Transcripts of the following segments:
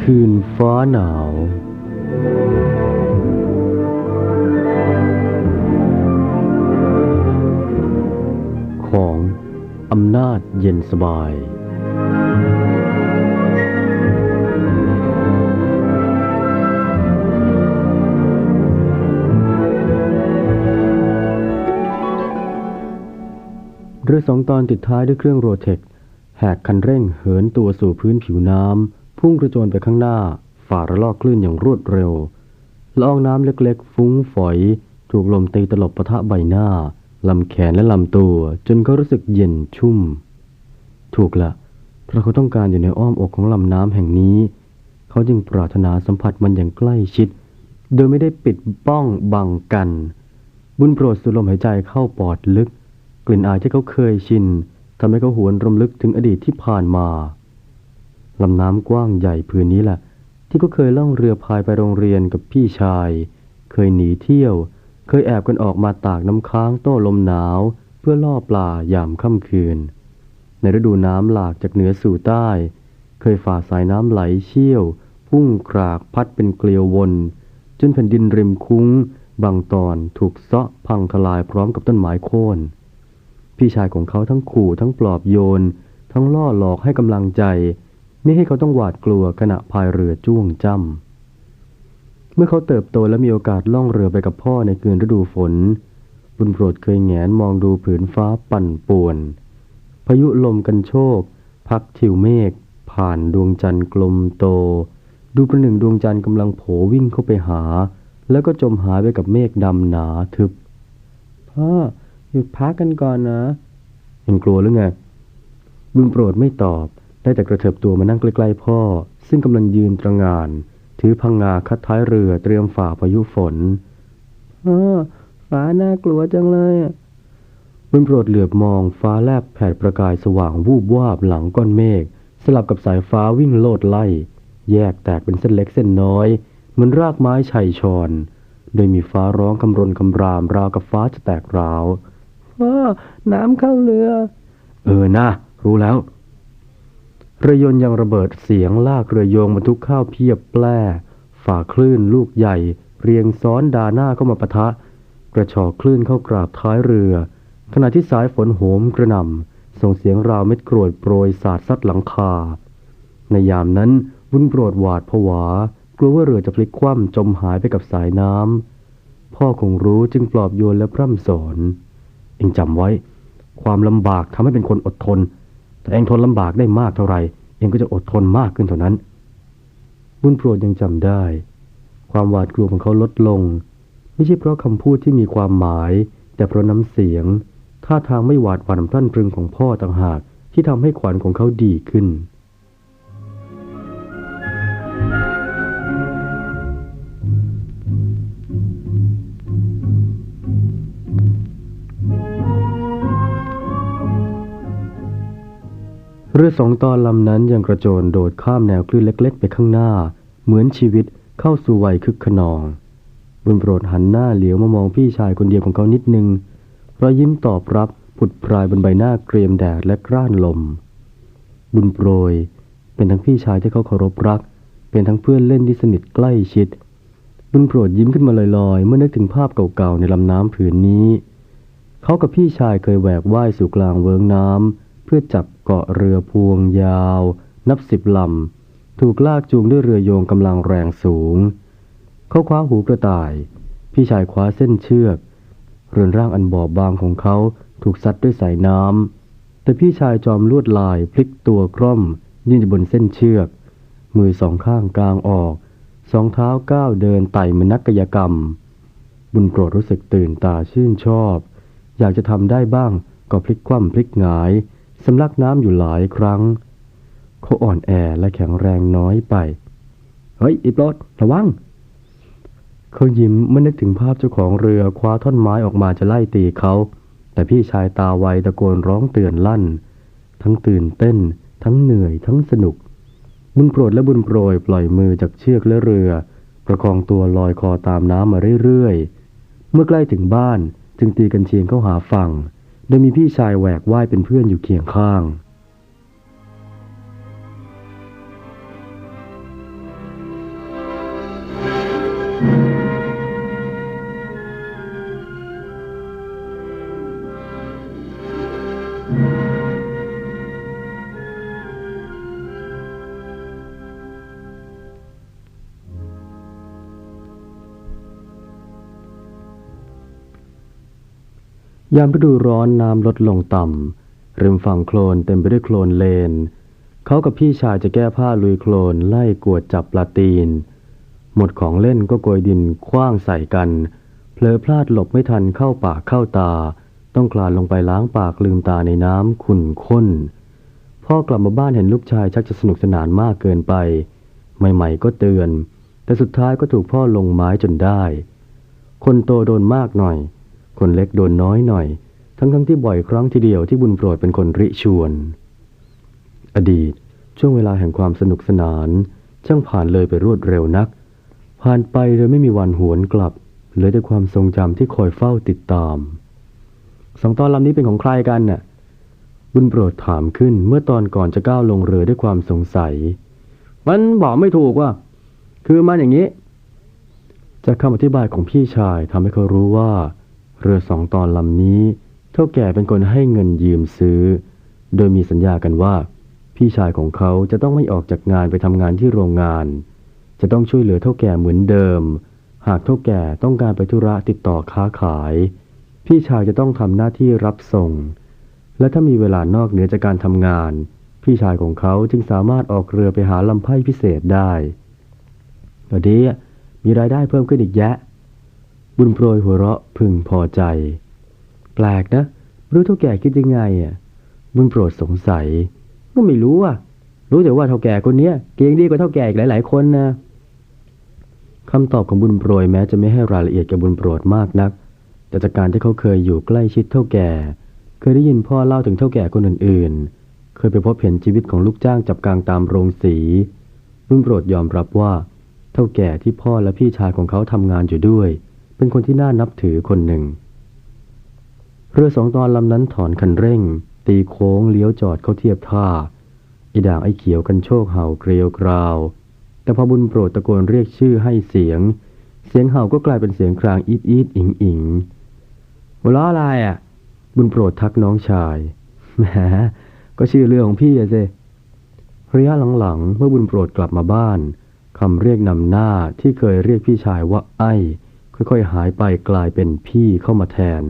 คืนฟ้าหนาว ของอำนาจเย็นสบาย เรือสองตอนติดท้ายด้วยเครื่องโรเทค แหกคันเร่งเหินตัวสู่พื้นผิวน้ำ พุ่งกระโจนไปข้างหน้า ฝ่าระลอกคลื่นอย่างรวดเร็วละอองน้ำเล็กๆ ฟุ้งฝอย ถูกลมตีตลบปะทะใบหน้า ลำแขนและลำตัว จนเขารู้สึกเย็นชุ่ม ถูกละเพราะเขาต้องการอยู่ในอ้อมอกของลำน้ำแห่งนี้ เขาจึงปรารถนาสัมผัสมันอย่างใกล้ชิด โดยไม่ได้ปิดป้องบังกัน บุญโปรดสูดลมหายใจเข้าปอดลึก กลิ่นอายที่เขาเคยชินทำให้เขาหวนรำลึกถึงอดีตที่ผ่านมาลำน้ำกว้างใหญ่พื้นนี้แหละ ที่เขาเคยล่องเรือพายไปโรงเรียนกับพี่ชาย เคยหนีเที่ยว เคยแอบกันออกมาตากน้ำค้างโต้ลมหนาว เพื่อล่อปลายามค่ำคืน ในฤดูน้ำหลากจากเหนือสู่ใต้ เคยฝ่าสายน้ำไหลเชี่ยว พุ่งกรากพัดเป็นเกลียววนจนแผ่นดินริมคุ้ง บางตอนถูกเซาะพังทลายพร้อมกับต้นไม้โค่น พี่ชายของเขาทั้งขู่ทั้งปลอบโยน ทั้งล่อหลอกให้กำลังใจ ไม่ให้เขาต้องหวาดกลัวขณะพายเรือจ้วงจ้ำเมื่อเขาเติบโตและมีโอกาสล่องเรือไปกับพ่อในคืนฤดูฝน บุญโปรดเคยแงนมองดูผืนฟ้าปั่นป่วน พายุลมกันโชก พักทิวเมฆผ่านดวงจันทร์กลมโต ดูประหนึ่งดวงจันทร์กำลังโผวิ่งเข้าไปหา แล้วก็จมหายไปกับเมฆดำหนาทึบพ่อ หยุดพักกันก่อนนะเห็นกลัวหรือไงบุญโปรดไม่ตอบ ได้แต่กระเถิบตัวมานั่งใกล้ๆพ่อ ซึ่งกำลังยืนตระงาน ถือพังงาคัดท้ายเรือเตรียมฝ่าพายุฝนพ่อฟ้าน่ากลัวจังเลยบุญโปรดเหลือบมองฟ้าแลบแผดประกายสว่างวูบวาบหลังก้อนเมฆสลับกับสายฟ้าวิ่งโลดไล่ แยกแตกเป็นเส้นเล็กเส้นน้อย เหมือนรากไม้ชัยชอนโดยมีฟ้าร้องคำรนคำรามราวกับฟ้าจะแตกร้าว พ่อ น้ำเข้าเรือ เออนะรู้แล้ว เรือยนต์ยังระเบิดเสียงลากเรือโยงบรรทุกข้าวเพียบแปร่ฝ่าคลื่นลูกใหญ่ เรียงซ้อนดาหน้าเข้ามาปะทะ กระชอกคลื่นเข้ากราบท้ายเรือ ขณะที่สายฝนโหมกระหน่ำส่งเสียงราวเม็ดกรวดโปรยสาดซัดหลังคา ในยามนั้นวุ้นโปรดหวาดผวากลัวว่าเรือจะพลิกคว่ำจมหายไปกับสายน้ำพ่อคงรู้จึงปลอบโยนและพร่ำสอน เองจำไว้ ความลำบากทำให้เป็นคนอดทน แต่เองทนลำบากได้มากเท่าไหร่เองก็จะอดทนมากขึ้นเท่านั้น บุญโปรดยังจำได้ ความหวาดกลัวของเขาลดลง ไม่ใช่เพราะคำพูดที่มีความหมาย แต่เพราะน้ำเสียง ท่าทางไม่หวาดหวั่นพลั่นพรึงของพ่อต่างหากที่ทำให้ขวัญของเขาดีขึ้น รือสองตอนลำนั้นยังกระโจนโดดข้ามแนวคลื่นเล็กๆ ไปข้างหน้า เหมือนชีวิตเข้าสู่วัยคึกขนอง บุญโปรดหันหน้าเหลียวมามองพี่ชายคนเดียวของเขานิดนึงรอยยิ้มตอบรับผุดพรายบนใบหน้าเกรียมแดดและกร้านลม บุญโปรย เป็นทั้งพี่ชายที่เขาเคารพรัก เป็นทั้งเพื่อนเล่นที่สนิทใกล้ชิด บุญโปรดยิ้มขึ้นมาลอยๆ เมื่อนึกถึงภาพเก่าๆในลำน้ำผืนนี้ เขากับพี่ชายเคยแหวกว่ายสู่กลางเวิงน้ำ เพื่อจับเกาะเรือพวงยาว นับสิบลำ ถูกลากจูงด้วยเรือโยงกำลังแรงสูง เขาคว้าหูกระต่าย พี่ชายคว้าเส้นเชือก เรือนร่างอันบอบบางของเขาถูกซัดด้วยสายน้ำ แต่พี่ชายจอมลวดลายพลิกตัวคร่อม ยืนอยู่บนเส้นเชือก มือสองข้างกลางออก สองเท้าก้าวเดินไต่เหมือนนักกายกรรม บุญโปรดรู้สึกตื่นตาชื่นชอบ อยากจะทำได้บ้างก็พลิกคว่ำพลิกหงาย สำลักน้ำอยู่หลายครั้ง เขาอ่อนแอและแข็งแรงน้อยไป เฮ้ยอีปลดระวัง เขายิ้มเมื่อนึกถึงภาพเจ้าของเรือคว้าท่อนไม้ออกมาจะไล่ตีเขา แต่พี่ชายตาไวตะโกนร้องเตือนลั่น ทั้งตื่นเต้น ทั้งเหนื่อย ทั้งสนุก บุญโปรดและบุญโปรยปล่อยมือจากเชือกและเรือ ประคองตัวลอยคอตามน้ำมาเรื่อยๆ เมื่อใกล้ถึงบ้านจึงตีกันเชียงเข้าหาฝั่ง โดยมีพี่ชายแหวกว่ายเป็นเพื่อนอยู่เคียงข้าง ยามฤดูร้อนน้ำลดลงต่ำริมฝั่งโคลนเต็มไปด้วยโคลนเลน เขากับพี่ชายจะแก้ผ้าลุยโคลนไล่กวดจับปลาตีน หมดของเล่นก็โกยดินคว้างใส่กันเผลอพลาดหลบไม่ทันเข้าปากเข้าตา ต้องคลานลงไปล้างปากลืมตาในน้ำขุ่นข้น พ่อกลับมาบ้านเห็นลูกชายชักจะสนุกสนานมากเกินไป ใหม่ๆก็เตือน แต่สุดท้ายก็ถูกพ่อลงไม้จนได้ คนโตโดนมากหน่อย คนเล็กโดนน้อยหน่อย ทั้งๆที่บ่อยครั้งทีเดียวที่บุญโปรดเป็นคนริชวน อดีต ช่วงเวลาแห่งความสนุกสนาน ช่างผ่านเลยไปรวดเร็วนัก ผ่านไปโดยไม่มีวันหวนกลับเหลือแต่ความทรงจำที่คอยเฝ้าติดตามสองตอนลำนี้เป็นของใครกันน่ะ บุญโปรดถามขึ้นเมื่อตอนก่อนจะก้าวลงเรือด้วยความสงสัย มันบอกไม่ถูกว่า คือมันอย่างนี้ จากคำอธิบายของพี่ชายทำให้เขารู้ว่า เรือสองตอนลำนี้เท่าแก่เป็นคนให้เงินยืมซื้อ โดยมีสัญญากันว่า พี่ชายของเขาจะต้องไม่ออกจากงานไปทำงานที่โรงงาน จะต้องช่วยเหลือเท่าแก่เหมือนเดิม หากเท่าแก่ต้องการไปธุระติดต่อค้าขาย พี่ชายจะต้องทำหน้าที่รับส่ง และถ้ามีเวลานอกเหนือจากการทำงาน พี่ชายของเขาจึงสามารถออกเรือไปหาลำไพ่พิเศษได้ตอนนี้มีรายได้เพิ่มขึ้นอีกแยะ บุญโปรยหัวเราะพึงพอใจ แปลกนะไม่รู้เท่าแก่คิดยังไงอะ บุญโปรดสงสัย ก็ไม่รู้อะ รู้แต่ว่าเท่าแก่คนเนี้ยเก่งดีกว่าเท่าแก่อีกหลาย ๆ คนนะคำตอบของบุญโปรยแม้จะไม่ให้รายละเอียดกับบุญโปรดมากนัก แต่จากการที่เขาเคยอยู่ใกล้ชิดเท่าแก่ เคยได้ยินพ่อเล่าถึงเท่าแก่คนอื่น ๆ เคยไปพบเห็นชีวิตของลูกจ้างจับกลางตามโรงสี บุญโปรดยอมรับว่า เท่าแก่ที่พ่อและพี่ชายของเขาทำงานอยู่ด้วย เป็นคนที่น่านับถือคนหนึ่ง เรือสองตอนลำนั้นถอนคันเร่ง ตีโค้งเลี้ยวจอดเข้าเทียบท่า อีด่างไอ้เขียวกันโชคเห่าเกลียวกราว แต่พอบุญโปรดตะโกนเรียกชื่อให้เสียง เสียงเห่าก็กลายเป็นเสียงครางอีดอีดอิงอิงหัวล้ออะไรอะ บุญโปรดทักน้องชายแหมก็ชื่อเรือของพี่อะสิระยะหลังๆ เมื่อบุญโปรดกลับมาบ้านคำเรียกนำหน้าที่เคยเรียกพี่ชายว่าไอ้ ค่อยๆ หายไปกลายเป็นพี่เข้ามาแทน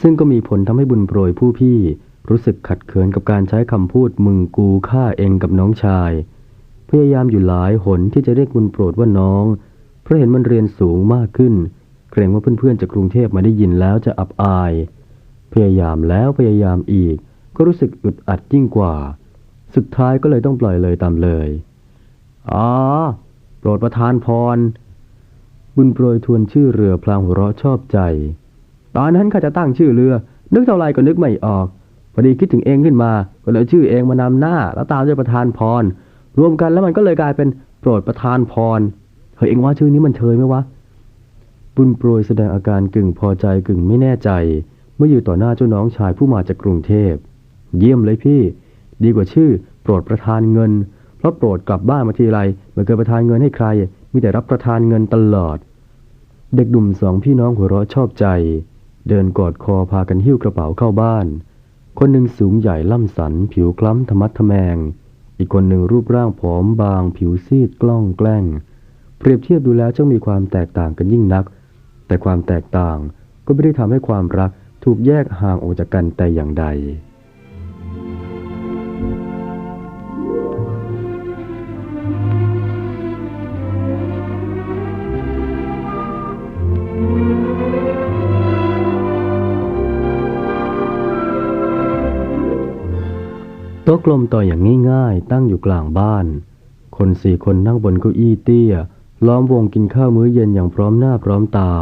ซึ่งก็มีผลทำให้บุญโปรยผู้พี่รู้สึกขัดเคืองกับการใช้คำพูดมึงกูฆ่าเองกับน้องชาย พยายามอยู่หลายหนที่จะเรียกบุญโปรดว่าน้อง เพราะเห็นมันเรียนสูงมากขึ้น เกรงว่าเพื่อนๆจากกรุงเทพมาได้ยินแล้วจะอับอาย พยายามแล้วพยายามอีก ก็รู้สึกอึดอัดยิ่งกว่า สุดท้ายก็เลยต้องปล่อยเลยตามเลย อ๋อ โปรดประทานพร บุญโปรยทวนชื่อเรือพลางหัวเราะชอบใจ ตอนนั้นข้าจะตั้งชื่อเรือ นึกเท่าไรก็นึกไม่ออกพอดีคิดถึงเองขึ้นมา ก็เลยชื่อเองมานำหน้า แล้วตามด้วยประธานพร รวมกันแล้วมันก็เลยกลายเป็นโปรดประธานพรเฮ้ยเองว่าชื่อนี้มันเชยไหมวะบุญโปรยแสดงอาการกึ่งพอใจกึ่งไม่แน่ใจ เมื่ออยู่ต่อหน้าเจ้าน้องชายผู้มาจากกรุงเทพ เยี่ยมเลยพี่ ดีกว่าชื่อ โปรดประทานเงิน เพราะโปรดกลับบ้านมาทีไรไม่เคยประทานเงินให้ใคร มีแต่รับประทานเงินตลอด เด็กหนุ่มสองพี่น้องหัวเราะชอบใจ เดินกอดคอพากันหิ้วกระเป๋าเข้าบ้าน คนหนึ่งสูงใหญ่ล่ำสัน ผิวคล้ำธรรมัดทแมง อีกคนหนึ่งรูปร่างผอมบาง ผิวซีดกล้องแกล้ง เปรียบเทียบดูแล้วจ้ามีความแตกต่างกันยิ่งนัก แต่ความแตกต่างก็ไม่ได้ทำให้ความรักถูกแยกห่างออกจากกันแต่อย่างใด โต๊ะกลมต่ออย่างง่ายๆ ตั้งอยู่กลางบ้าน คนสี่คนนั่งบนเก้าอี้เตี้ย ล้อมวงกินข้าวมื้อเย็นอย่างพร้อมหน้าพร้อมตา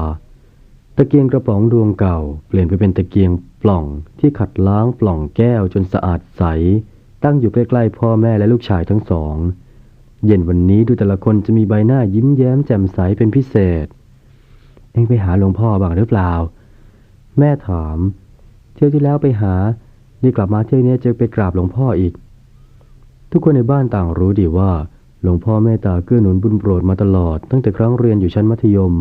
ตะเกียงกระป๋องดวงเก่า เปลี่ยนไปเป็นตะเกียงปล่องที่ขัดล้างปล่องแก้วจนสะอาดใส ตั้งอยู่ใกล้ๆพ่อแม่และลูกชายทั้งสอง เย็นวันนี้ดูแต่ละคนจะมีใบหน้ายิ้มแย้มแจ่มใสเป็นพิเศษ เอ็งไปหาหลวงพ่อบ้างหรือเปล่า แม่ถาม เที่ยวที่แล้วไปหา นี่กลับมาเที่ยวนี้จะไปกราบหลวงพ่ออีก ทุกคนในบ้านต่างรู้ดีว่า หลวงพ่อเมตตาเกื้อหนุนบุญโปรดมาตลอด ตั้งแต่ครั้งเรียนอยู่ชั้นมัธยม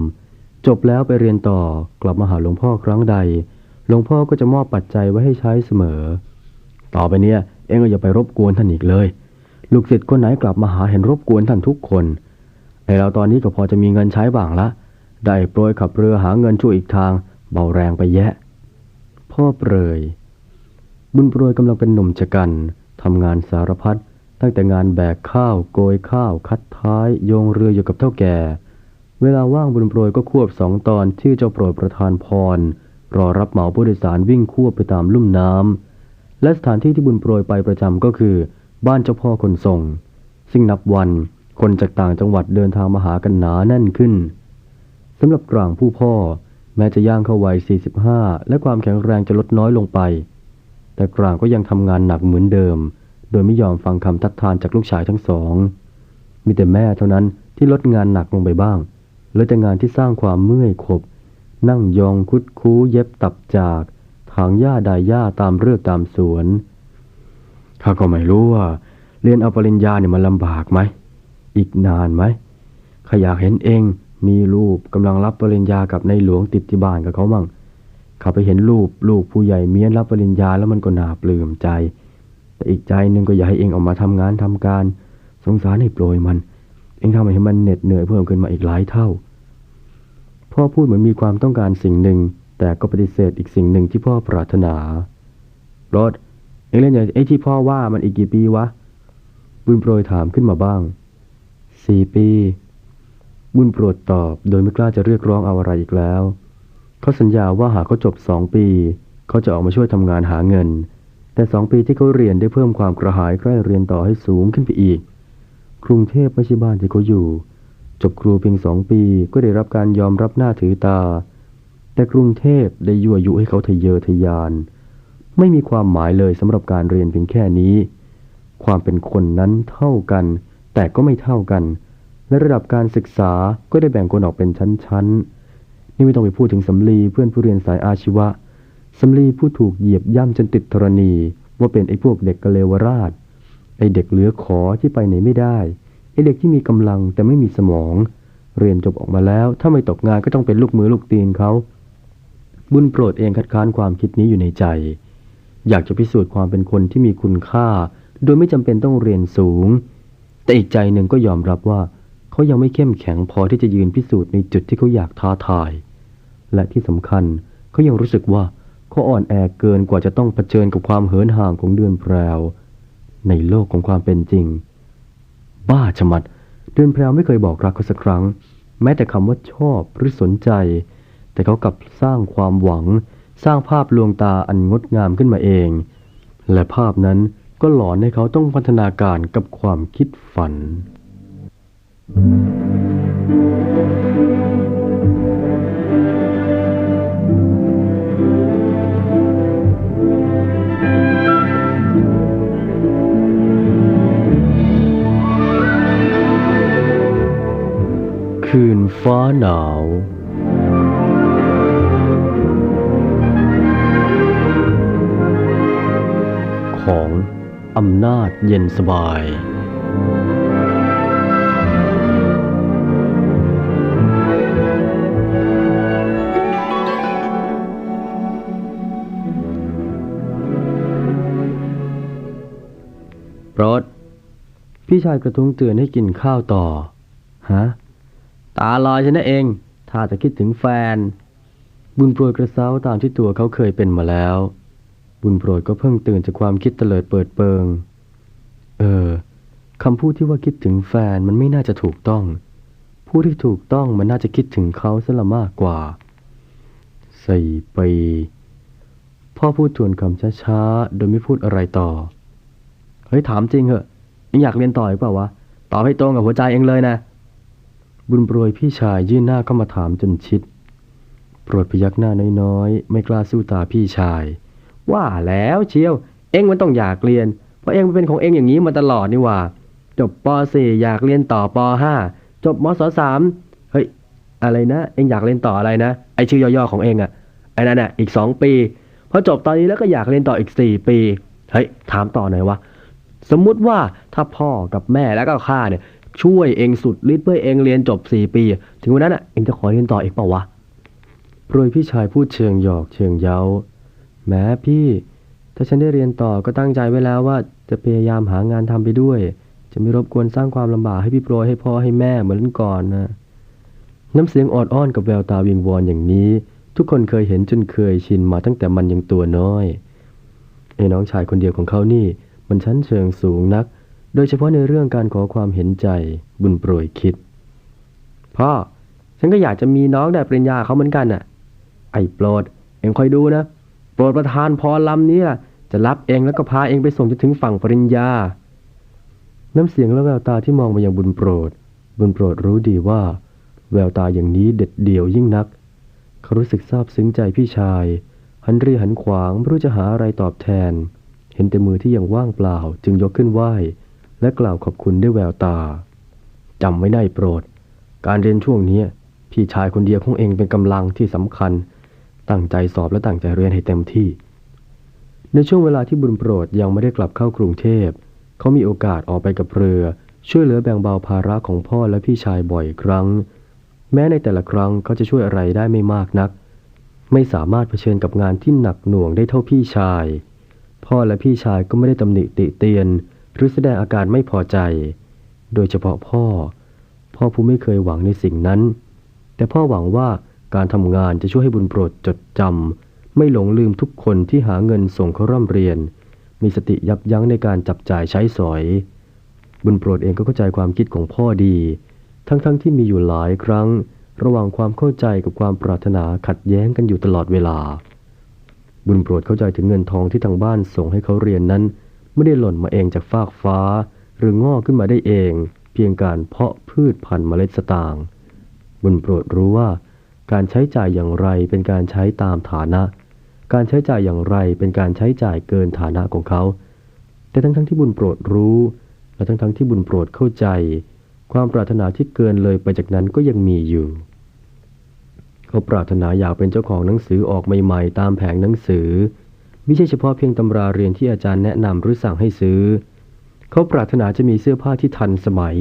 จบแล้วไปเรียนต่อกลับมาหาหลวงพ่อครั้งใด หลวงพ่อก็จะมอบปัจจัยไว้ให้ใช้เสมอ ต่อไปเนี่ยเองก็อย่าไปรบกวนท่านอีกเลย ลูกศิษย์คนไหนกลับมาหาเห็นรบกวนท่านทุกคนไอเราตอนนี้ก็พอจะมีเงินใช้บ้างละได้โปรยขับเรือหาเงินช่วยอีกทาง เบาแรงไปแยะ พ่อเปรย บุญโปรยกำลังเป็นหนุ่มชะกันทำงานสารพัดตั้งแต่งานแบกข้าวโกยข้าว คัดท้ายโยงเรืออยู่กับเท่าแก่ เวลาว่างบุญโปรยก็ควบสองตอนชื่อเจ้าโปรดประทานพร รอรับเหมาผู้โดยสารวิ่งควบไปตามลุ่มน้ำและสถานที่ที่บุญโปรยไปประจำก็คือ บ้านเจ้าพ่อคนส่ง ซึ่งนับวันคนจากต่างจังหวัดเดินทางมาหากันหนาแน่นขึ้นสำหรับกลางผู้พ่อ แม้จะย่างเข้าวัย45 และความแข็งแรงจะลดน้อยลงไป แต่กลางก็ยังทำงานหนักเหมือนเดิม โดยไม่ยอมฟังคำทัดทานจากลูกชายทั้งสอง มีแต่แม่เท่านั้นที่ลดงานหนักลงไปบ้างเหลือแต่งานที่สร้างความเมื่อยขบ นั่งยองคุดคู้เย็บตับจากถางหญ้าดายหญ้าตามเรือกตามสวนข้าก็ไม่รู้ว่า เรียนเอาปริญญาเนี่ยมันลำบากไหม อีกนานไหมข้าอยากเห็นเองมีรูปกำลังรับปริญญากับในหลวงติดที่บ้านกับเขามั่ง ข้าไปเห็นรูปลูกผู้ใหญ่เมียนรับปริญญาแล้วมันก็น่าปลื้มใจ แต่อีกใจหนึ่งก็อยากให้เองออกมาทำงานทำการ สงสารให้โปรยมัน เองทำให้มันเหน็ดเหนื่อยเพิ่มขึ้นมาอีกหลายเท่า พ่อพูดเหมือนมีความต้องการสิ่งหนึ่ง แต่ก็ปฏิเสธอีกสิ่งหนึ่งที่พ่อปรารถนารถเองเล่นอย่างไอ้ที่พ่อว่ามันอีกกี่ปีวะ บุญโปรยถามขึ้นมาบ้างสี่ปี บุญโปรดตอบโดยไม่กล้าจะเรียกร้องเอาอะไรอีกแล้ว เขาสัญญาว่าหากเขาจบสองปี เขาจะออกมาช่วยทำงานหาเงิน แต่สองปีที่เขาเรียนได้เพิ่มความกระหายใกล้เรียนต่อให้สูงขึ้นไปอีก กรุงเทพไม่ใช่บ้านที่เขาอยู่ จบครูเพียงสองปีก็ได้รับการยอมรับหน้าถือตา แต่กรุงเทพได้ยั่วยุให้เขาทะเยอทะยาน ไม่มีความหมายเลยสำหรับการเรียนเพียงแค่นี้ ความเป็นคนนั้นเท่ากัน แต่ก็ไม่เท่ากัน และระดับการศึกษาก็ได้แบ่งคนออกเป็นชั้นๆ นี่ไม่ต้องไปพูดถึงสำลีเพื่อนผู้เรียนสายอาชีวะสำลีผู้ถูกเหยียบย่ำจนติดธรณี ว่าเป็นไอ้พวกเด็กกะเลวราช ไอ้เด็กเหลือขอที่ไปไหนไม่ได้ ไอ้เด็กที่มีกำลังแต่ไม่มีสมอง เรียนจบออกมาแล้ว ถ้าไม่ตกงานก็ต้องเป็นลูกมือลูกตีนเขา บุญโปรดเองคัดค้านความคิดนี้อยู่ในใจ อยากจะพิสูจน์ความเป็นคนที่มีคุณค่า โดยไม่จำเป็นต้องเรียนสูง แต่อีกใจหนึ่งก็ยอมรับว่า เขายังไม่เข้มแข็งพอที่จะยืนพิสูจน์ในจุดที่เขาอยากท้าทาย และที่สำคัญเขายังรู้สึกว่าเขาอ่อนแอเกินกว่าจะต้องเผชิญกับความเหินห่างของเดือนแพรว ในโลกของความเป็นจริง บ้าชะมัด เดือนแพรวไม่เคยบอกรักเขาสักครั้ง แม้แต่คำว่าชอบหรือสนใจ แต่เขากลับสร้างความหวัง สร้างภาพลวงตาอันงดงามขึ้นมาเอง และภาพนั้นก็หลอนให้เขาต้องพัฒนาการกับความคิดฝัน คืนฟ้าหนาว ของอำนาจเย็นสบาย ชายกระทุ้งเตือนให้กินข้าวต่อ ฮะ ตาลอยฉันนะเอง ถ้าจะคิดถึงแฟน บุญโปรยกระเซ้าตามที่ตัวเขาเคยเป็นมาแล้ว บุญโปรยก็เพิ่งตื่นจากความคิดเตลิดเปิดเปิง เออคำพูดที่ว่าคิดถึงแฟนมันไม่น่าจะถูกต้อง ผู้ที่ถูกต้องมันน่าจะคิดถึงเขาซะละมากกว่าสี่ปีพ่อพูดทวนคำช้าๆ โดยไม่พูดอะไรต่อ เฮ้ยถามจริงเหอะ ยังอยากเรียนต่ออีกเปล่าวะ ตอบให้ตรงกับหัวใจเองเลยนะ บุญโปรยพี่ชายยื่นหน้าเข้ามาถามจนชิด โปรดพยักหน้าน้อยๆ ไม่กล้าสู้ตาพี่ชาย ว่าแล้วเชียว เอ็งมันต้องอยากเรียน เพราะเอ็งเป็นของเอ็งอย่างนี้มาตลอดนี่ว่า จบป .4 อยากเรียนต่อป .5 จบมศ .3 เฮ้ย อะไรนะ เอ็งอยากเรียนต่ออะไรนะ ไอชื่อย่อๆของเอ็งอะไอ้นั่นน่ะอีก 2 ปี พอจบตอนนี้แล้วก็อยากเรียนต่ออีก 4 ปี เฮ้ย ถามต่อหน่อยวะ สมมุติว่าถ้าพ่อกับแม่แล้วก็ข้าเนี่ยช่วยเองสุดฤทธิ์เพื่อเองเรียนจบ 4 ปี ถึงวันนั้นอะเองจะขอเรียนต่ออีกเปล่าวะโปรยพี่ชายพูดเชิงหยอกเชิงเย้าแม้พี่ ถ้าฉันได้เรียนต่อก็ตั้งใจไว้แล้วว่าจะพยายามหางานทำไปด้วย จะไม่รบกวนสร้างความลำบากให้พี่โปรยให้พ่อให้แม่เหมือนก่อนนะน้ำเสียงออดอ้อนกับแววตาวิงวอนอย่างนี้ ทุกคนเคยเห็นจนเคยชินมาตั้งแต่มันยังตัวน้อยไอ้น้องชายคนเดียวของเขานี่ นชั้นเชิงสูงนัก โดยเฉพาะในเรื่องการขอความเห็นใจบุญโปรยคิด พ่อ ฉันก็อยากจะมีน้องได้ปริญญาเขาเหมือนกันน่ะ ไอ้โปรด เองคอยดูนะ โปรดประทานพรลำนี้จะรับเองแล้วก็พาเองไปส่งจนถึงฝั่งปริญญา น้ำเสียงและแววตาที่มองมายังบุญโปรด บุญโปรดรู้ดีว่า แววตาอย่างนี้เด็ดเดี่ยวยิ่งนัก เขารู้สึกซาบซึ้งใจพี่ชาย หันเรีหันขวางไม่รู้จะหาอะไรตอบแทน เห็นแต่มือที่ยังว่างเปล่าจึงยกขึ้นไหว้ และกล่าวขอบคุณด้วยแววตาจำไว้ได้โปรด การเรียนช่วงนี้พี่ชายคนเดียวของเองเป็นกำลังที่สำคัญ ตั้งใจสอบและตั้งใจเรียนให้เต็มที่ ในช่วงเวลาที่บุญโปรดยังไม่ได้กลับเข้ากรุงเทพ เขามีโอกาสออกไปกับเรือ ช่วยเหลือแบ่งเบาภาระของพ่อและพี่ชายบ่อยครั้ง แม้ในแต่ละครั้งเขาจะช่วยอะไรได้ไม่มากนัก ไม่สามารถเผชิญกับงานที่หนักหน่วงได้เท่าพี่ชาย พ่อและพี่ชายก็ไม่ได้ตำหนิติเตียน หรือแสดงอาการไม่พอใจ โดยเฉพาะพ่อ พ่อผู้ไม่เคยหวังในสิ่งนั้น แต่พ่อหวังว่าการทำงานจะช่วยให้บุญโปรดจดจำไม่หลงลืมทุกคนที่หาเงินส่งเขาร่ำเรียน มีสติยับยั้งในการจับจ่ายใช้สอย บุญโปรดเองก็เข้าใจความคิดของพ่อดี ทั้งๆทที่มีอยู่หลายครั้ง ระหว่างความเข้าใจกับความปรารถนาขัดแย้งกันอยู่ตลอดเวลา บุญโปรดเข้าใจถึงเงินทองที่ทางบ้านส่งให้เขาเรียนนั้น ไม่ได้หล่นมาเองจากฟากฟ้า หรืองอกขึ้นมาได้เอง เพียงการเพาะพืชพันธุ์เมล็ดสตางค์บุญโปรดรู้ว่า การใช้จ่ายอย่างไรเป็นการใช้ตามฐานะ การใช้จ่ายอย่างไรเป็นการใช้จ่ายเกินฐานะของเขา แต่ทั้งๆทที่บุญโปรดรู้ และทั้งๆทที่บุญโปรดเข้าใจ ความปรารถนาที่เกินเลยไปจากนั้นก็ยังมีอยู่ เขาปรารถนาอยากเป็นเจ้าของหนังสือออกใหม่ๆ ตามแผงหนังสือ ไม่ใช่เฉพาะเพียงตำราเรียนที่อาจารย์แนะนำหรือสั่งให้ซื้อ เขาปรารถนาจะมีเสื้อผ้าที่ทันสมัย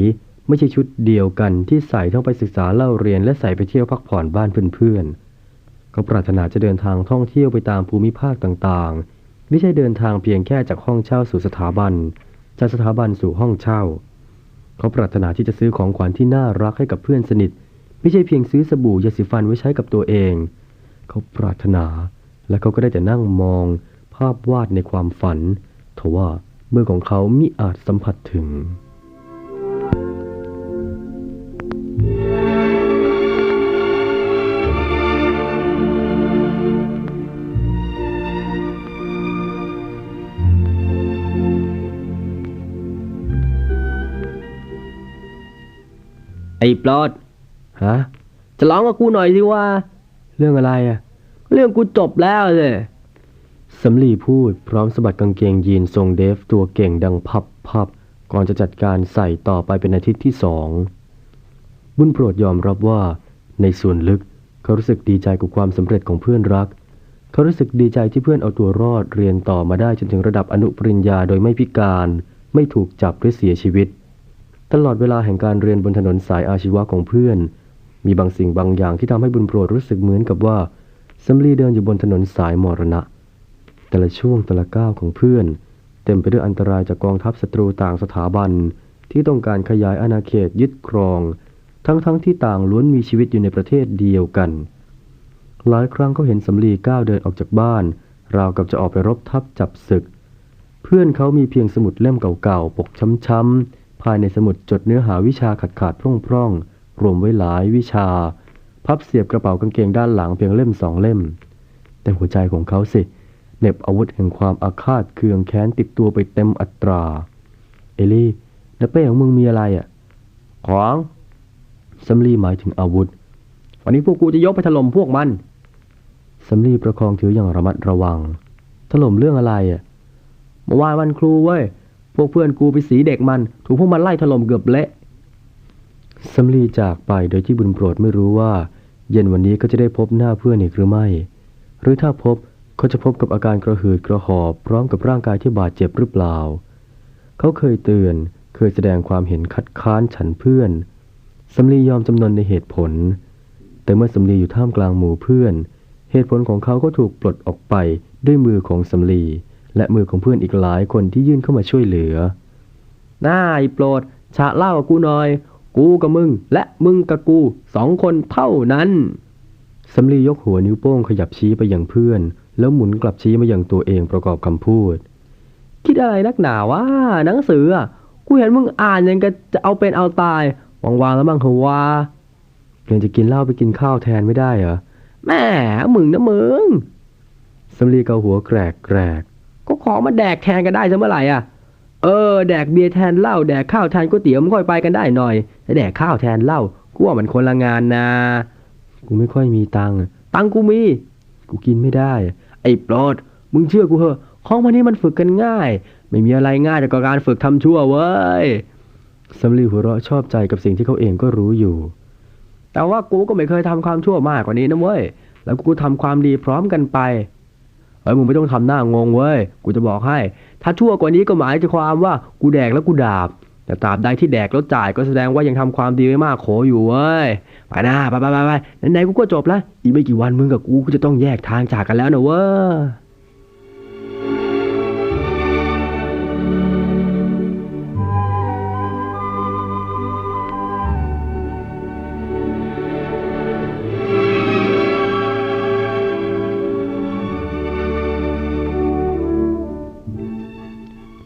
ไม่ใช่ชุดเดียวกันที่ใส่ทั้งไปศึกษาเล่าเรียนและใส่ไปเที่ยวพักผ่อนบ้านเพื่อนๆเขาปรารถนาจะเดินทางท่องเที่ยวไปตามภูมิภาคต่างๆ ไม่ใช่เดินทางเพียงแค่จากห้องเช่าสู่สถาบัน จากสถาบันสู่ห้องเช่า เขาปรารถนาที่จะซื้อของขวัญที่น่ารักให้กับเพื่อนสนิท ไม่ใช่เพียงซื้อสบู่ยาสีฟันไว้ใช้กับตัวเอง เขาปรารถนา และเขาก็ได้แต่นั่งมอง ภาพวาดในความฝันทว่าเมื่อของเขามิอาจสัมผัสถึง ไอ้โปรด ฮะจะร้องกับกูหน่อยสิว่า เรื่องอะไรอะเรื่องกูจบแล้วเลยสำลีพูดพร้อมสะบัดกางเกงยีนทรงเดฟตัวเก่งดังพับพับก่อนจะจัดการใส่ต่อไปเป็นอาทิตย์ที่สองบุญโปรดยอมรับว่า ในส่วนลึกเขารู้สึกดีใจกับความสำเร็จของเพื่อนรัก เขารู้สึกดีใจที่เพื่อนเอาตัวรอดเรียนต่อมาได้จนถึงระดับอนุปริญญาโดยไม่พิการ ไม่ถูกจับหรือเสียชีวิต ตลอดเวลาแห่งการเรียนบนถนนสายอาชีวะของเพื่อน มีบางสิ่งบางอย่างที่ทำให้บุญโปรดรู้สึกเหมือนกับว่าสำลีเดินอยู่บนถนนสายมรณะ แต่ละช่วงแต่ละก้าวของเพื่อน เต็มไปด้วยอันตรายจากกองทัพศัตรูต่างสถาบัน ที่ต้องการขยายอาณาเขตยึดครอง ทั้งๆทที่ต่างล้วนมีชีวิตอยู่ในประเทศเดียวกัน หลายครั้งเขาเห็นสำลีก้าวเดินออกจากบ้าน ราวกับจะออกไปรบทัพจับศึก เพื่อนเขามีเพียงสมุดเล่มเก่าๆปกช้ำๆภายในสมุดจดเนื้อหาวิชาขาดๆพร่องๆ รวมไว้หลายวิชา พับเสียบกระเป๋ากางเกงด้านหลังเพียงเล่มสองเล่ม แต่หัวใจของเขาสิเน็บอาวุธแห่งความอาฆาตเคืองแค้นติดตัวไปเต็มอัตรา เอลี่ในเป้ของมึงมีอะไรอะ ของสำลีหมายถึงอาวุธ วันนี้พวกกูจะยกไปถล่มพวกมันสำลีประคองถืออย่างระมัดระวัง ถล่มเรื่องอะไรอะเมื่อวานวันครูเว้ย พวกเพื่อนกูไปสีเด็กมัน ถูกพวกมันไล่ถล่มเกือบเละ สำลีจากไปโดยที่บุญโปรดไม่รู้ว่า เย็นวันนี้ก็จะได้พบหน้าเพื่อนอีกหรือไม่ หรือถ้าพบเขาจะพบกับอาการกระหืดกระหอบพร้อมกับร่างกายที่บาดเจ็บหรือเปล่า เขาเคยเตือนเคยแสดงความเห็นคัดค้านฉันเพื่อนสำลียอมจำนนในเหตุผล แต่เมื่อสำลีอยู่ท่ามกลางหมู่เพื่อน เหตุผลของเขาก็ถูกปลดออกไปด้วยมือของสำลีและมือของเพื่อนอีกหลายคนที่ยื่นเข้ามาช่วยเหลือน่าไอ้โปรดฉะเล่ากับกูหน่อย กูกับมึง และมึงกับกูสองคนเท่านั้นสำลียกหัวนิ้วโป้งขยับชี้ไปยังเพื่อน แล้วหมุนกลับชี้มายังตัวเองประกอบคำพูด คิดอะไรนักหนาว่าหนังสืออะกูเห็นมึงอ่านยังก็จะเอาเป็นเอาตายวางๆแล้วบ้างเถอว่ายังจะกินเหล้าไปกินข้าวแทนไม่ได้เหรอแม่มึงนะมึงสำลีเกาหัวแกรกแกรกก็ขอมาแดกแทนกันได้ซะเมื่อไหร่อะ เออ แดกเบียร์แทนเหล้าแดกข้าวแทนก๋วยเตี๋ยวมันค่อยไปกันได้หน่อยแต่แดกข้าวแทนเหล้ากูว่ามันคนละงานนะ กูไม่ค่อยมีตังค์ตังกูมี กูกินไม่ได้ ไอ้โปรดมึงเชื่อกูเหอะของมันนี้มันฝึกกันง่าย ไม่มีอะไรง่ายแต่กับการฝึกทำชั่วเว้ยสำลีหัวเราะชอบใจกับสิ่งที่เขาเองก็รู้อยู่ แต่ว่ากูก็ไม่เคยทำความชั่วมากกว่านี้นะเว้ย แล้วกูทำความดีพร้อมกันไป เฮ้ยมึงไม่ต้องทำหน้างงเว้ย กูจะบอกให้ ถ้าชั่วกว่านี้ก็หมายถึงความว่ากูแดกแล้วกูดาบ แต่ตราบใดที่แดกแล้วจ่ายก็แสดงว่ายังทำความดีไม่มากโขอยู่เว้ย ไปนะไปไปไปไปไหนๆกูก็จบละ อีกไม่กี่วันมึงกับกูก็จะต้องแยกทางจากกันแล้วนะเว้ย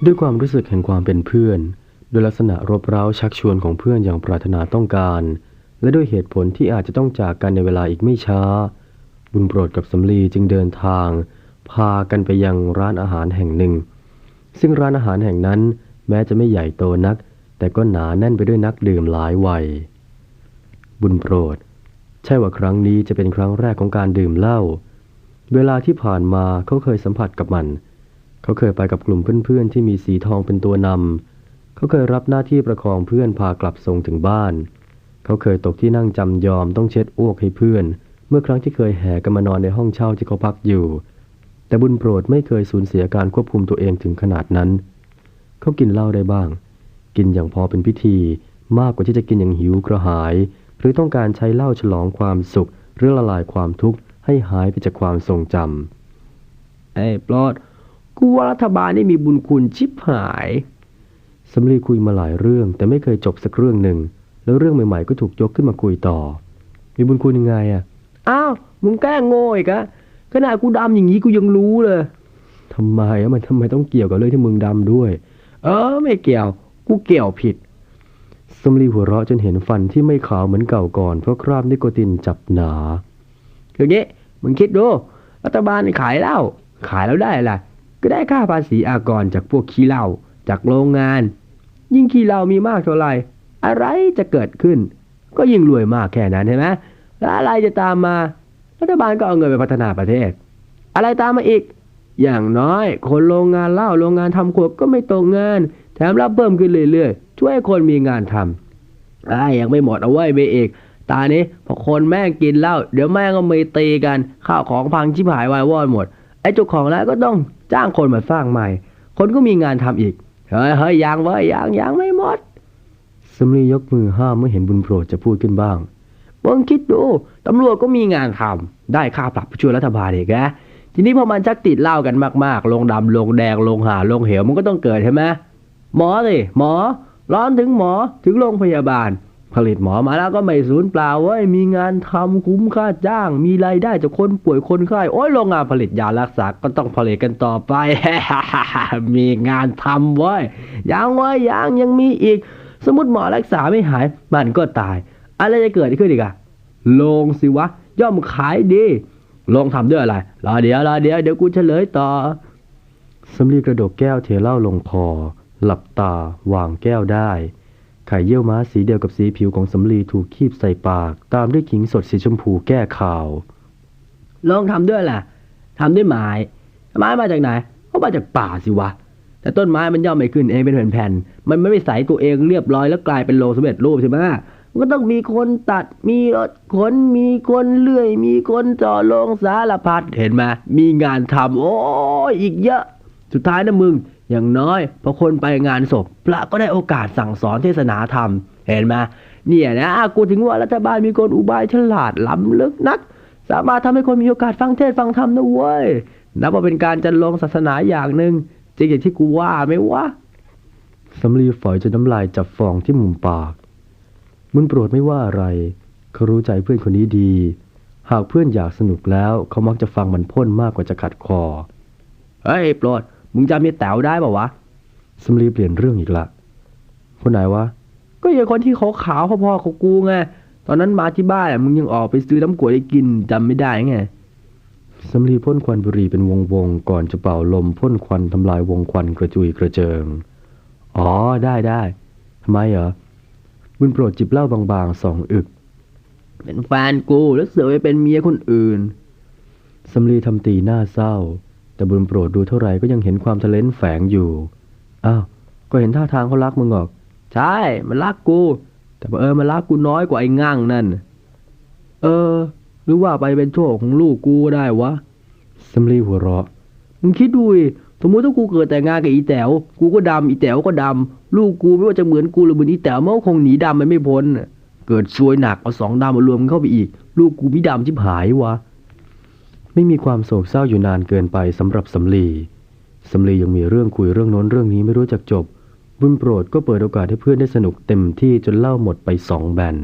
ด้วยความรู้สึกแห่งความเป็นเพื่อนด้วยลักษณะรบเร้าชักชวนของเพื่อนอย่างปรารถนาต้องการ และด้วยเหตุผลที่อาจจะต้องจากกันในเวลาอีกไม่ช้า บุญโปรดกับสำลีจึงเดินทาง พากันไปยังร้านอาหารแห่งหนึ่ง ซึ่งร้านอาหารแห่งนั้นแม้จะไม่ใหญ่โตนัก แต่ก็หนาแน่นไปด้วยนักดื่มหลายวัย บุญโปรด ใช่ว่าครั้งนี้จะเป็นครั้งแรกของการดื่มเหล้าเวลาที่ผ่านมาเขาเคยสัมผัสกับมัน เขาเคยไปกับกลุ่มเพื่อนๆที่มีสีทองเป็นตัวนำ เขาเคยรับหน้าที่ประคองเพื่อนพากลับส่งถึงบ้าน เขาเคยตกที่นั่งจำยอมต้องเช็ดอ้วกให้เพื่อน เมื่อครั้งที่เคยแห่กันมานอนในห้องเช่าที่เขาพักอยู่ แต่บุญโปรดไม่เคยสูญเสียการควบคุมตัวเองถึงขนาดนั้น เขากินเหล้าได้บ้าง กินอย่างพอเป็นพิธี มากกว่าที่จะกินอย่างหิวกระหาย หรือต้องการใช้เหล้าฉลองความสุขหรือละลายความทุกข์ให้หายไปจากความทรงจำไอ้โปรด กูว่ารัฐบาลนี่มีบุญคุณชิบหายสำลีคุยมาหลายเรื่อง แต่ไม่เคยจบสักเรื่องหนึ่ง แล้วเรื่องใหม่ๆก็ถูกยกขึ้นมาคุยต่อ มีบุญคุณยังไงอะ อ้าว มึงแกล้งโง่อีกอะขนาดกูดำอย่างนี้กูยังรู้เลยทำไมอะมันทำไมต้องเกี่ยวกับเรื่องที่มึงดำด้วย เออ ไม่เกี่ยว กูเกี่ยวผิดสำลีหัวเราะจนเห็นฟันที่ไม่ขาวเหมือนเก่าก่อน เพราะคราบนิโคตินจับหนาคืองี้มึงคิดดู รัฐบาลขายเหล้าขายแล้วได้อะไร ก็ได้ค่าภาษีอากรจากพวกขี้เหล้าจากโรงงาน ยิ่งขี้เหล้ามีมากเท่าไหร่อะไรจะเกิดขึ้น ก็ยิ่งรวยมากแค่นั้นใช่ไหมแล้วอะไรจะตามมารัฐบาลก็เอาเงินไปพัฒนาประเทศ อะไรตามมาอีก อย่างน้อย คนโรงงานเหล้าโรงงานทำขวดก็ไม่ตกงาน แถมรับเพิ่มขึ้นเรื่อยๆ ช่วยคนมีงานทำไอ้ยังไม่หมดเอาไว้ไปอีกตานี้พอคนแม่งกินเหล้าเดี๋ยวแม่งก็มีตีกันข้าวของพังชิบหายวายวอดหมดไอ้เจ้าของร้านก็ต้อง จ้างคนมาสร้างใหม่ คนก็มีงานทำอีก เฮ้ยเฮ้ยยังเว้ยยังยังไม่หมดสำลียกมือห้ามเมื่อเห็นบุญโปรดจะพูดขึ้นบ้างมึงคิดดูตำรวจก็มีงานทำได้ค่าปรับช่วยรัฐบาลอีกนะทีนี้พอมันชักติดเหล้ากันมากๆ ลงดำลงแดงลงหาลงเหวมันก็ต้องเกิดใช่ไหมหมอสิหมอ ร้อนถึงหมอถึงโรงพยาบาล ผลิตหมอมาแล้วก็ไม่สูญเปล่าเว้ยมีงานทำคุ้มค่าจ้าง มีรายได้จากคนป่วยคนไข้โอ้ยโรงงานผลิตยารักษาก็ต้องผลิตกันต่อไป มีงานทำเว้ยยังเว้ยยังยังมีอีก สมมติหมอรักษาไม่หาย มันก็ตาย อะไรจะเกิดขึ้นอีกอะโรงสิวะ ย่อมขายดีโรงทำด้วยอะไรรอเดี๋ยวรอเดี๋ยวเดี๋ยวกูเฉลยต่อสำลีกระดกแก้วเทเหล้าลงคอ หลับตาวางแก้วได้ ไข่เยี่ยวม้าสีเดียวกับสีผิวของสำลีถูกคีบใส่ปาก ตามด้วยขิงสดสีชมพูแก้ข่าว ลองทำด้วยแหละทำด้วยไม้ไม้มาจากไหนเขามาจากป่าสิวะ แต่ต้นไม้มันย่อมไม่ขึ้นเองเป็นแผ่นๆมันไม่ใส่ตัวเองเรียบร้อยแล้วกลายเป็นโลสำเร็จรูปใช่ไหมมันก็ต้องมีคนตัดมีรถขนมีคนเลื่อย มีคนจ่อลงสารพัดเห็นไหมมีงานทำโอ้ยอีกเยอะ สุดท้ายนะมึง อย่างน้อยพอคนไปงานศพ พระก็ได้โอกาสสั่งสอนเทศนาธรรม เห็นไหมเนี่ยนะกูถึงว่ารัฐบาลมีคนอุบายฉลาดล้ำลึกนัก สามารถทำให้คนมีโอกาสฟังเทศฟังธรรมนะเว้ยนับว่าเป็นการจันลงศาสนาอย่างหนึ่งจริงอย่างที่กูว่าไหมวะสำลีฝอยจนน้ำลายจับฟองที่มุมปากมุนโปรดไม่ว่าอะไรเขารู้ใจเพื่อนคนนี้ดี หากเพื่อนอยากสนุกแล้วเขามักจะฟังมันพ่นมากกว่าจะขัดคอเฮ้ยโปรด มึงจำเมียแต๋วได้ป่าวะสำลีเปลี่ยนเรื่องอีกละ คนไหนวะ ก็อย่างคนที่ขาวขาวๆพ่อๆของกูไง ตอนนั้นมาที่บ้านอะมึงยังออกไปซื้อน้ำกรวยให้กินจำไม่ได้ไงสำลีพ่นควันบุหรี่เป็นวงวงๆก่อนจะเป่าลมพ่นควันทำลายวงควันกระจุยกระเจิง อ๋อได้ได้ทำไมเหรอบุญโปรดจิบเหล้าบางๆสองอึก เป็นแฟนกูแล้วเสือกไปเป็นเมียคนอื่นสำลีทำตีหน้าเศร้า แต่บุญโปรดดูเท่าไหร่ก็ยังเห็นความทะเลนแฝงอยู่ อ้าว ก็เห็นท่าทางเขารักมึงออก ใช่ มันรักกู แต่เออมันรักกูน้อยกว่าไอ้งั่งนั่น เออ หรือว่าไปเป็นโชคของลูกกูก็ได้วะสำลีหัวเราะ มึงคิดดูดิสมมติถ้ากูเกิดแต่งงานกับอีแต๋ว กูก็ดำ อีแต๋วก็ดำ ลูกกูไม่ว่าจะเหมือนกูหรือเหมือนอีแต๋วมันก็คงหนีดำมันไม่พ้น เกิดซวยหนักเอาสองดำมารวมเข้าไปอีก ลูกกูพี่ดำชิบหายวะ ไม่มีความโศกเศร้าอยู่นานเกินไปสำหรับสำลีสำลียังมีเรื่องคุยเรื่องโน้นเรื่องนี้ไม่รู้จักจบ บุญโปรดก็เปิดโอกาสให้เพื่อนได้สนุกเต็มที่จนเล่าหมดไปสองแบน